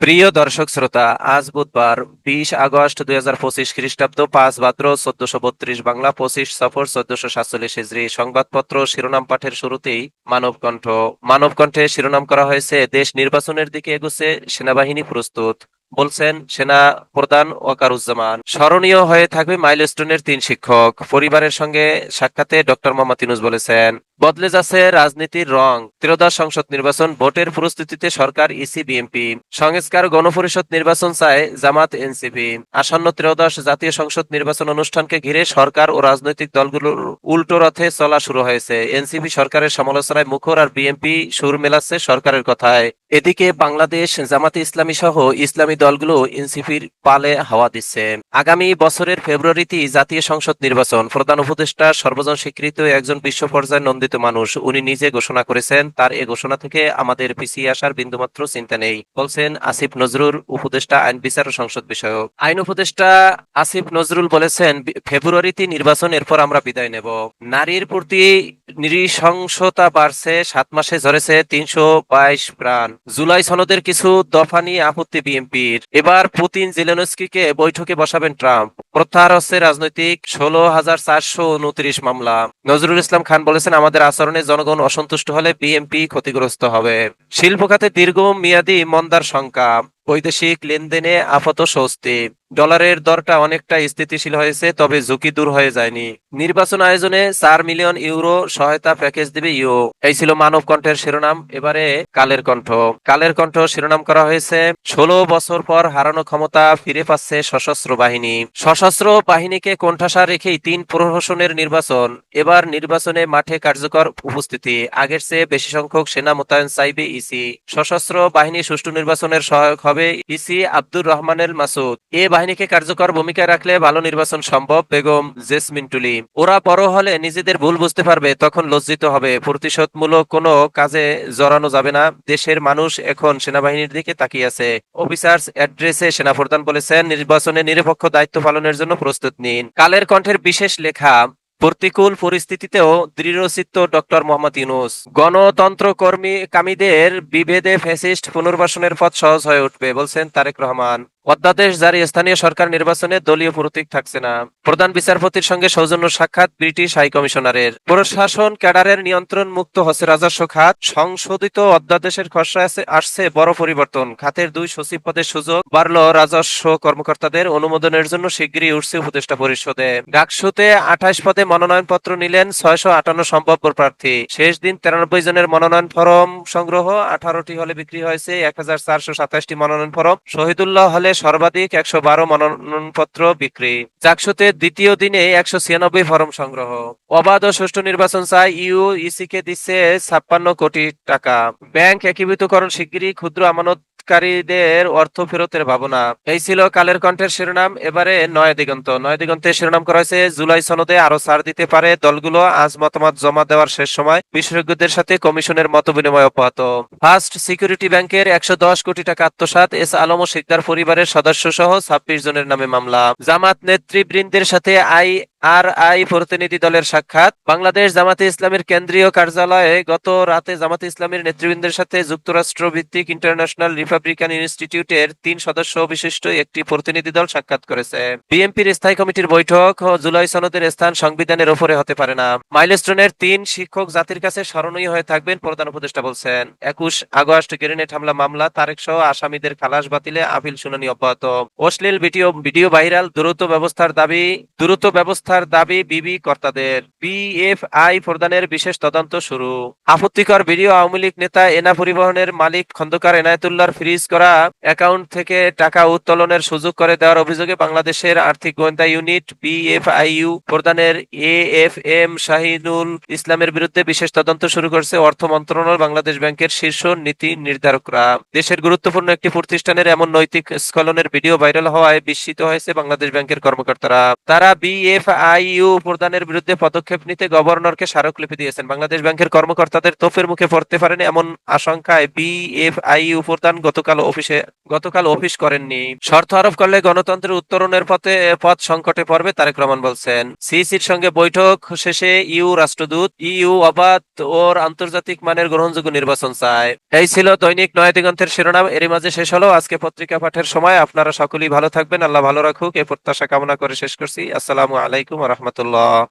প্রিয় দর্শক শ্রোতা, আজ বুধবার বিশ আগস্ট দুই হাজার পঁচিশ খ্রিস্টাব্দ, পাঁচ ভাদ্র চোদ্দশো বত্রিশ বাংলা, পঁচিশ সফর চোদ্দশো সাতচল্লিশ হিজড়ি সংবাদপত্র শিরোনাম পাঠের শুরুতেই মানবকণ্ঠ মানবকণ্ঠে শিরোনাম করা হয়েছে, দেশ নির্বাচনের দিকে এগুচ্ছে, সেনাবাহিনী প্রস্তুত। বলছেন, সেনা প্রধান ওয়াকারুজ্জামান। স্মরণীয় হয়ে থাকবে মাইলস্টোনের তিন শিক্ষক। পরিবারের সঙ্গে সাক্ষাতে ডক্টর মোহাম্মদ ইউনুস বলেছেন, বদলে যাচ্ছে রাজনীতির রং। ত্রয়োদশ সংসদ নির্বাচন, ভোটের প্রস্তুতিতে সরকার ইসি, বিএনপি। সংস্কার গণপরিষদ নির্বাচন চায় জামাত, এনসিপি। আসন্ন ত্রয়োদশ জাতীয় সংসদ নির্বাচন অনুষ্ঠানকে ঘিরে সরকার ও রাজনৈতিক দলগুলোর উল্টো রথে চলা শুরু হয়েছে। এনসিপি সরকারের সমালোচনায় মুখর আর বিএনপি সুর মেলাচ্ছে সরকারের কথায়। এদিকে বাংলাদেশ জামাতে ইসলামী সহ ইসলামী দলগুলো এনসিপির পালে হাওয়া দিচ্ছে। আগামী বছরের ফেব্রুয়ারিতে জাতীয় সংসদ নির্বাচন। প্রধান উপদেষ্টা সর্বজন স্বীকৃত একজন বিশ্ব পর্যায়ে নন্দিত মানুষ। উনি নিজে ঘোষণা করেছেন, তার এ ঘোষণা থেকে আমাদের পিছিয়ে আসার বিন্দুমাত্র চিন্তা নেই, বলছেন আসিফ নজরুল, উপদেষ্টা আইন বিচার ও সংসদ বিষয়ক। আইন উপদেষ্টা আসিফ নজরুল বলেছেন ফেব্রুয়ারিতে নির্বাচন এরপর আমরা বিদায় নেব। নারীর প্রতি নৃশংসতা বাড়ছে, সাত মাসে ঝরেছে তিনশো বাইশ প্রাণ। জুলাই সনদের কিছু দফা নিয়ে আপত্তি বিএনপির এবার পুতিন জেলেনস্কিকে বৈঠকে বসাবেন ট্রাম্প। প্রত্যাহার হচ্ছে রাজনৈতিক ষোলো হাজার চারশো উনত্রিশ মামলা। নজরুল ইসলাম খান বলেছেন, আমাদের আচরণে জনগণ অসন্তুষ্ট হলে বিএনপি ক্ষতিগ্রস্ত হবে। শিল্প খাতে দীর্ঘ মেয়াদী মন্দার শঙ্কা। বৈদেশিক লেনদেনে আপাত স্বস্তি। ডলারের দরটা অনেকটা স্থিতিশীল হয়েছে, তবে ঝুঁকি দূর হয়ে যায়নি। নির্বাচন আয়োজনে চার মিলিয়ন ইউরো সহায়তা প্যাকেজ দিবে ইউ এই ছিল মানব কণ্ঠের শিরোনাম, এবারে কালের কণ্ঠ। কালের কণ্ঠ শিরোনাম করা হয়েছে, ষোলো বছর পর হারানো ক্ষমতা ফিরে পাচ্ছে সশস্ত্র বাহিনী। সশস্ত্র বাহিনীকে কোণঠাসা রেখেই তিন প্রহসনের নির্বাচন। এবার নির্বাচনে মাঠে কার্যকর উপস্থিতি। আগের চেয়ে বেশি সংখ্যক সেনা মোতায়েন চাইবে ইসি। সশস্ত্র বাহিনী সুষ্ঠু নির্বাচনের সহায়ক হবে ইসি আব্দুর রহমানের মাসুদ। এ বাহিনীকে কার্যকর ভূমিকায় রাখলে ভালো নির্বাচন সম্ভব, বেগম জেসমিন টুলি। ওরা বড় হলে নিজেদের ভুল বুঝতে পারবে, তখন লজ্জিত হবে। প্রতিশোধমূলক কোনো কাজে জড়ানো যাবে না। দেশের মানুষ এখন সেনাবাহিনীর দিকে তাকিয়ে আছে। অফিসার্স অ্যাড্রেসে সেনাপ্রধান বলেছেন, নির্বাচনে নিরপেক্ষ দায়িত্ব পালনের জন্য প্রস্তুত নিন। কালের কণ্ঠের বিশেষ লেখা, প্রতিকূল পরিস্থিতিতেও দৃঢ়চিত্ত ডক্টর মোহাম্মদ ইউনুস। গণতন্ত্র কর্মী কামীদের বিভেদে ফ্যাসিস্ট পুনর্বাসনের পথ সহজ হয়ে উঠবে, বলছেন তারেক রহমান। অধ্যাদেশ জারি, স্থানীয় সরকার নির্বাচনে দলীয় প্রতীক থাকছে না। প্রধান বিচারপতির সঙ্গে সৌজন্য সাক্ষাৎ ব্রিটিশ হাই কমিশনারের। প্রশাসন ক্যাডারের নিয়ন্ত্রণ মুক্ত হচ্ছে রাজস্ব খাত। সংশোধিত অধ্যাদেশের খসড়া আসছে বড় পরিবর্তন। খাতের দুই সচিব পদের সুযোগ বাড়ল রাজস্ব কর্মকর্তাদের অনুমোদনের জন্য শিগগিরই উঠছে উপদেষ্টা পরিষদে। ডাকসুতে আঠাশ পদে মনোনয়নপত্র নিলেন ছয়শো আটান্ন সম্ভাব্য প্রার্থী। শেষ দিন তিরানব্বই জনের মনোনয়ন ফরম সংগ্রহ আঠারোটি হলে বিক্রি হয়েছে এক হাজার চারশো সাতাশটি মনোনয়ন ফরম। শহীদুল্লাহ হলে সর্বাধিক একশো বারো মনোনয়নপত্র বিক্রি। চাকসুতে দ্বিতীয় দিনে একশো ছিয়ানব্বই ফরম সংগ্রহ। অবাধ ও সুষ্ঠু নির্বাচন চাই ইউ ইসি কে দিচ্ছে ছাপ্পান্ন কোটি টাকা। ব্যাংক একীভূতকরণ শিগগিরই ক্ষুদ্র আমানত কারীদের অর্থ ফেরতের ভাবনা। এই ছিল কালের কণ্ঠের শিরোনাম। এবারে নয় দিগন্ত। নয় দিগন্তের শিরোনাম করা হয়েছে, জুলাই সনদে আরও ছাড় দিতে পারে দলগুলো। আজ মতামত জমা দেওয়ার শেষ সময়। বিশেষজ্ঞদের সাথে কমিশনের মত বিনিময় অব্যাহত। ফার্স্ট সিকিউরিটি ব্যাংকের একশো দশ কোটি টাকা আত্মসাৎ। এস আলম ও শিকদার পরিবারের সদস্য সহ ছাব্বিশ জনের নামে মামলা। জামাত নেতৃবৃন্দের সাথে আই আর আই প্রতিনিধি দলের সাক্ষাৎ। বাংলাদেশ জামাতে ইসলামের কেন্দ্রীয় কার্যালয়ে গত রাতে জামাতে ইসলামের নেতৃবৃন্দের সাথে যুক্তরাষ্ট্র ভিত্তিক ইন্টারন্যাশনাল রিপাবলিকান ইনস্টিটিউটের তিন সদস্য বিশিষ্ট একটি প্রতিনিধি দল সাক্ষাৎ করেছে। বিএনপির স্থায়ী কমিটির বৈঠক জুলাই সনদের স্থান সংবিধানের ওপরে হতে পারে না। মাইলস্টোনের তিন শিক্ষক জাতির কাছে স্মরণীয় হয়ে থাকবেন, প্রধান উপদেষ্টা বলছেন। একুশ আগস্ট গ্রেনেড হামলা মামলা তারেক সহ আসামিদের খালাস বাতিলে আপিল শুনানি অব্যাহত। অশ্লীল ভিডিও ভিডিও ভাইরাল, দ্রুত ব্যবস্থার দাবি, দ্রুত ব্যবস্থার দাবি বিবি কর্তাদের। বিএফআই প্রদানের বিশেষ তদন্ত শুরু। আপত্তিকর ভিডিও আওয়ামী লীগ নেতা এনা পরিবহনের মালিক খন্দকার এনায়েতুল্লাহর ফ্রিজ করা অ্যাকাউন্ট থেকে টাকা উত্তোলনের সুযোগ করে দেওয়ার অভিযোগে বাংলাদেশের আর্থিক গোয়েন্দা ইউনিট বিএফআইইউ প্রদানের এএফএম শাহিনুল ইসলামের বিরুদ্ধে বিশেষ তদন্ত শুরু করেছে অর্থ মন্ত্রণালয়, বাংলাদেশ ব্যাংকের শীর্ষ নীতি নির্ধারকরা। দেশের গুরুত্বপূর্ণ একটি প্রতিষ্ঠানের এমন নৈতিক স্খলনের ভিডিও ভাইরাল হওয়ায় বিস্মিত হয়েছে বাংলাদেশ ব্যাংকের কর্মকর্তারা। তারা বিএফ আইইউ প্রদানের বিরুদ্ধে পদক্ষেপ নিতে গভর্নরকে স্মারকলিপি দিয়েছেন। বাংলাদেশ ব্যাংকের কর্মকর্তাদের তোপের মুখে পড়তে পারেন এমন আশঙ্কায় বিএফআইইউ প্রধান গতকাল অফিসে, গতকাল অফিস করেননি। শর্ত আরোপ করলে গণতন্ত্রের উত্তরণের পথে পথ সংকটে পড়বে, তারেক রহমান বলছেন। সিসির সঙ্গে বৈঠক শেষে ইউ রাষ্ট্রদূত ইউ অবাধ ওর আন্তর্জাতিক মানের গ্রহণযোগ্য নির্বাচন চায়। এই ছিল দৈনিক নয় দিগন্তের শিরোনাম। এরই মাঝে শেষ হলো আজকে পত্রিকা পাঠের সময়। আপনারা সকলেই ভালো থাকবেন। আল্লাহ ভালো রাখুক। এই প্রত্যাশা কামনা করে শেষ করছি। আসসালামু আলাইকুম রহমতুল্লাহ।